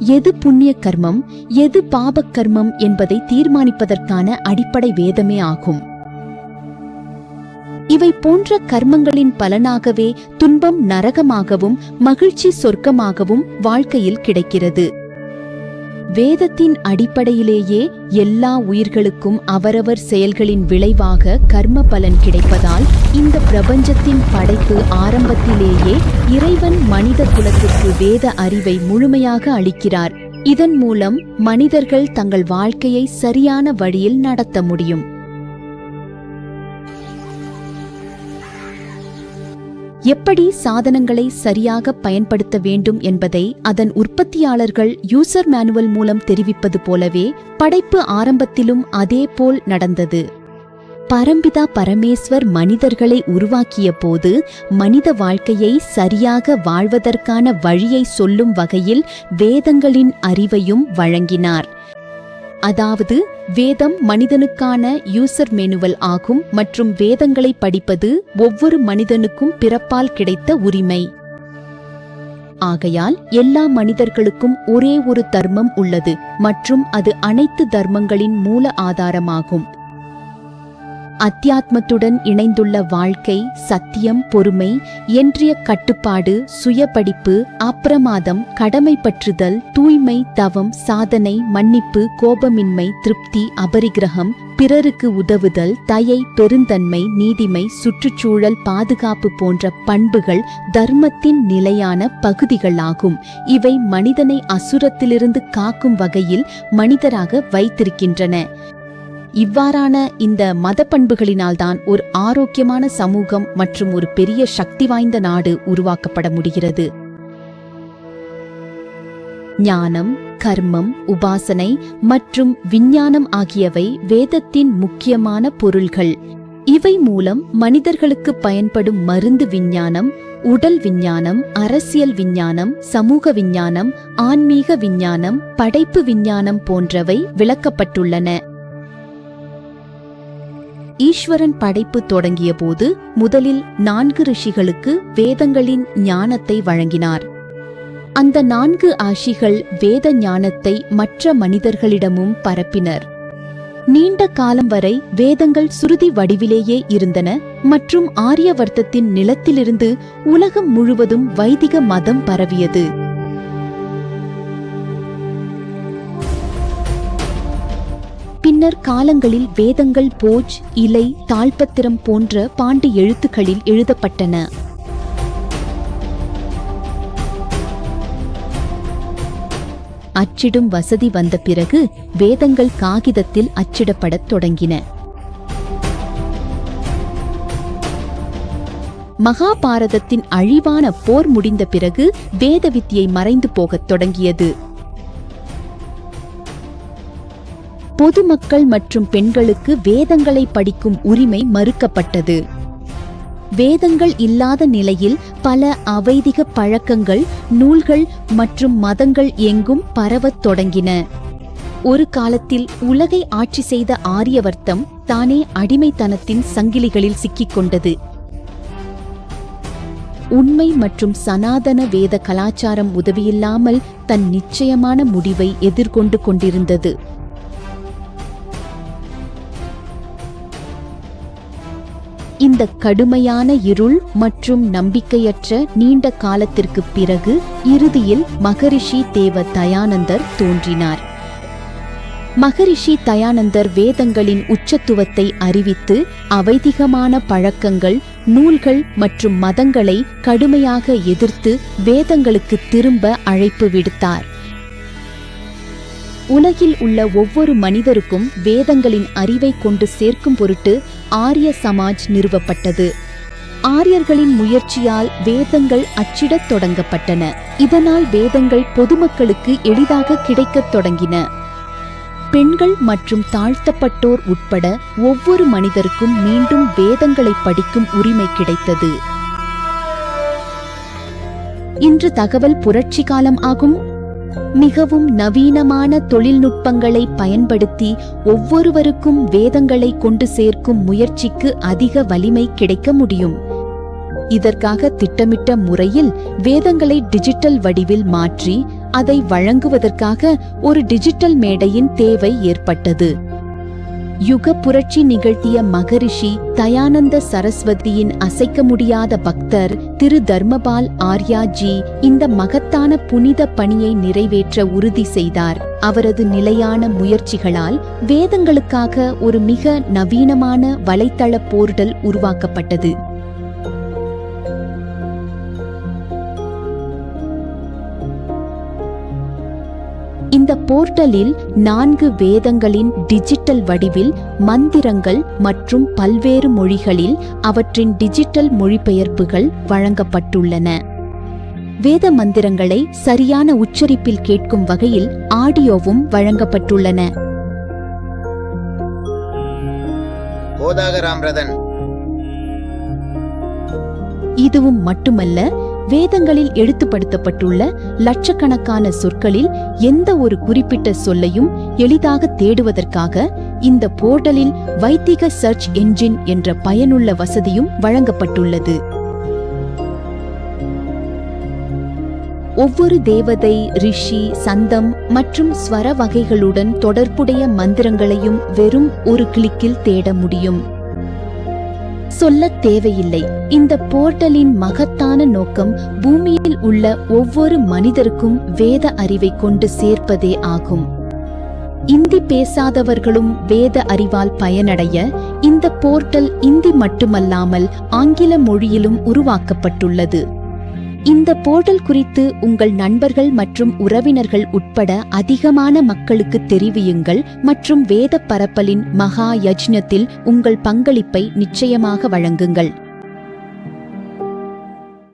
எது புண்ணிய கர்மம் எது பாபக் கர்மம் என்பதை தீர்மானிப்பதற்கான அடிப்படை வேதமே ஆகும். இவை போன்ற கர்மங்களின் பலனாகவே துன்பம் நரகமாகவும் மகிழ்ச்சி சொர்க்கமாகவும் வாழ்க்கையில் கிடைக்கிறது. வேதத்தின் அடிப்படையிலேயே எல்லா உயிர்களுக்கும் அவரவர் செயல்களின் விளைவாக கர்ம பலன் கிடைப்பதால் இந்த பிரபஞ்சத்தின் படைப்பு ஆரம்பத்திலேயே இறைவன் மனித குலத்திற்கு வேத அறிவை முழுமையாக அளிக்கிறார். இதன் மூலம் மனிதர்கள் தங்கள் வாழ்க்கையை சரியான வழியில் நடத்த முடியும். எப்படி சாதனங்களை சரியாக பயன்படுத்த வேண்டும் என்பதை அதன் உற்பத்தியாளர்கள் யூசர் மேனுவல் மூலம் தெரிவிப்பது போலவே படைப்பு ஆரம்பத்திலும் அதேபோல் நடந்தது. பரம்பிதா பரமேஸ்வர் மனிதர்களை உருவாக்கிய போது மனித வாழ்க்கையை சரியாக வாழ்வதற்கான வழியை சொல்லும் வகையில் வேதங்களின் அறிவையும் வழங்கினார். அதாவது வேதம் மனிதனுக்கான யூசர் மேனுவல் ஆகும் மற்றும் வேதங்களை படிப்பது ஒவ்வொரு மனிதனுக்கும் பிறப்பால் கிடைத்த உரிமை. ஆகையால் எல்லா மனிதர்களுக்கும் ஒரே ஒரு தர்மம் உள்ளது மற்றும் அது அனைத்து தர்மங்களின் மூல ஆதாரமாகும். அத்தியாத்மத்துடன் இணைந்துள்ள வாழ்க்கை சத்தியம் பொறுமை என்றிய கட்டுப்பாடு சுயபடிப்பு அப்பிரமாதம் கடமைப்பற்றுதல் தூய்மை தவம் சாதனை மன்னிப்பு கோபமின்மை திருப்தி அபரிகிரகம் பிறருக்கு உதவுதல் தயை பெருந்தன்மை நீதிமை சுற்றுச்சூழல் பாதுகாப்பு போன்ற பண்புகள் தர்மத்தின் நிலையான பகுதிகளாகும். இவை மனிதனை அசுரத்திலிருந்து காக்கும் வகையில் மனிதராக வைத்திருக்கின்றன. இவ்வாறான இந்த மத பண்புகளினால்தான் ஒரு ஆரோக்கியமான சமூகம் மற்றும் ஒரு பெரிய சக்தி வாய்ந்த நாடு உருவாக்கப்பட முடிகிறது. ஞானம் கர்மம் உபாசனை மற்றும் விஞ்ஞானம் ஆகியவை வேதத்தின் முக்கியமான பொருள்கள். இவை மூலம் மனிதர்களுக்கு பயன்படும் மருந்து விஞ்ஞானம் உடல் விஞ்ஞானம் அரசியல் விஞ்ஞானம் சமூக விஞ்ஞானம் ஆன்மீக விஞ்ஞானம் படைப்பு விஞ்ஞானம் போன்றவை விளக்கப்பட்டுள்ளன. ஈஸ்வரன் படைப்பு தொடங்கியபோது முதலில் நான்கு ரிஷிகளுக்கு வேதங்களின் ஞானத்தை வழங்கினார். அந்த நான்கு ஆஷிகள் வேத ஞானத்தை மற்ற மனிதர்களிடமும் பரப்பினர். நீண்ட காலம் வரை வேதங்கள் சுருதி வடிவிலேயே இருந்தன மற்றும் ஆரியவர்த்தத்தின் நிலத்திலிருந்து உலகம் முழுவதும் வைதிக மதம் பரவியது. பின்னர் காலங்களில் வேதங்கள் போஜ் இலை தாழ்பத்திரம் போன்ற பாண்டி எழுத்துக்களில் எழுதப்பட்டன. அச்சிடும் வசதி வந்த பிறகு வேதங்கள் காகிதத்தில் அச்சிடப்படத் தொடங்கின. மகாபாரதத்தின் அழிவான போர் முடிந்த பிறகு வேத வித்தியை மறைந்து போகத் தொடங்கியது. பொதுமக்கள் மற்றும் பெண்களுக்கு வேதங்களை படிக்கும் உரிமை மறுக்கப்பட்டது. வேதங்கள் இல்லாத நிலையில் பல அவைதிக பழக்கங்கள் நூல்கள் மற்றும் மதங்கள் எங்கும் பரவத் தொடங்கின. ஒரு காலத்தில் உலகை ஆட்சி செய்த ஆரியவர்த்தம் தானே அடிமைத்தனத்தின் சங்கிலிகளில் சிக்கிக் கொண்டது. உண்மை மற்றும் சனாதன வேத கலாச்சாரம் உதவியில்லாமல் தன் நிச்சயமான முடிவை எதிர்கொண்டு கொண்டிருந்தது. இந்த கடுமையான இருள் மற்றும் நம்பிக்கையற்ற நீண்ட காலத்திற்குப் பிறகு இறுதியில் மகரிஷி தேவ தயானந்தர் தோன்றினார். மகரிஷி தயானந்தர் வேதங்களின் உச்சத்துவத்தை அறிவித்து அவைதிகமான பழக்கங்கள் நூல்கள் மற்றும் மதங்களை கடுமையாக எதிர்த்து வேதங்களுக்கு திரும்ப அழைப்பு விடுத்தார். உலகில் உள்ள ஒவ்வொரு மனிதருக்கும் வேதங்களின் அறிவை கொண்டு சேர்க்கும் பொருட்டு ஆரிய சமாஜ் நிறுவப்பட்டது. ஆரியர்களின் முயற்சியால் வேதங்கள் அச்சிடத் தொடங்கப்பட்டன. இதனால் வேதங்கள் பொதுமக்களுக்கு எளிதாக கிடைக்கத் தொடங்கின. பெண்கள் மற்றும் தாழ்த்தப்பட்டோர் உட்பட ஒவ்வொரு மனிதருக்கும் மீண்டும் வேதங்களை படிக்கும் உரிமை கிடைத்தது. இன்று தகவல் புரட்சி காலம் ஆகும். மிகவும் நவீனமான தொழில்நுட்பங்களை பயன்படுத்தி ஒவ்வொருவருக்கும் வேதங்களை கொண்டு சேர்க்கும் முயற்சிக்கு அதிக வலிமை கிடைக்க முடியும். இதற்காக திட்டமிட்ட முறையில் வேதங்களை டிஜிட்டல் வடிவில் மாற்றி அதை வழங்குவதற்காக ஒரு டிஜிட்டல் மேடையின் தேவை ஏற்பட்டது. யுக புரட்சி நிகழ்த்திய மகரிஷி தயானந்த சரஸ்வதியின் அசைக்க முடியாத பக்தர் திரு தர்மபால் ஆர்யாஜி இந்த மகத்தான புனித பணியை நிறைவேற்ற உறுதி செய்தார். அவரது நிலையான முயற்சிகளால் வேதங்களுக்காக ஒரு மிக நவீனமான வலைத்தள போர்டல் உருவாக்கப்பட்டது. இந்த போர்ட்டலில் நான்கு வேதங்களின் டிஜிட்டல் வடிவில் மந்திரங்கள் மற்றும் பல்வேறு மொழிகளில் அவற்றின் டிஜிட்டல் மொழிபெயர்ப்புகள் வழங்கப்பட்டுள்ளன. வேத மந்திரங்களை சரியான உச்சரிப்பில் கேட்கும் வகையில் ஆடியோவும் வழங்கப்பட்டுள்ளன. இதுவும் மட்டுமல்ல வேதங்களில் எடுத்துப்படுத்தப்பட்டுள்ள லட்சக்கணக்கான சொற்களில் எந்த ஒரு குறிப்பிட்ட சொல்லையும் எளிதாக தேடுவதற்காக இந்த போர்ட்டலில் வைத்திக சர்ச் என்ஜின் என்ற பயனுள்ள வசதியும் வழங்கப்பட்டுள்ளது. ஒவ்வொரு தேவதை ரிஷி சந்தம் மற்றும் ஸ்வர வகைகளுடன் தொடர்புடைய மந்திரங்களையும் வெறும் ஒரு கிளிக்கில் தேட முடியும். சொல்லத் தேவையில்லை. இந்த போர்ட்டலின் மகத்தான நோக்கம் பூமியில் உள்ள ஒவ்வொரு மனிதருக்கும் வேத அறிவை கொண்டு சேர்ப்பதே ஆகும். இந்தி பேசாதவர்களும் வேத அறிவால் பயனடைய இந்த போர்ட்டல் இந்தி மட்டுமல்லாமல் ஆங்கில மொழியிலும் உருவாக்கப்பட்டுள்ளது. இந்த போர்ட்டல் குறித்து உங்கள் நண்பர்கள் மற்றும் உறவினர்கள் உட்பட அதிகமான மக்களுக்கு தெரிவியுங்கள் மற்றும் வேத பரப்பலின் மகா யஜ்னத்தில் உங்கள் பங்களிப்பை நிச்சயமாக வழங்குங்கள்.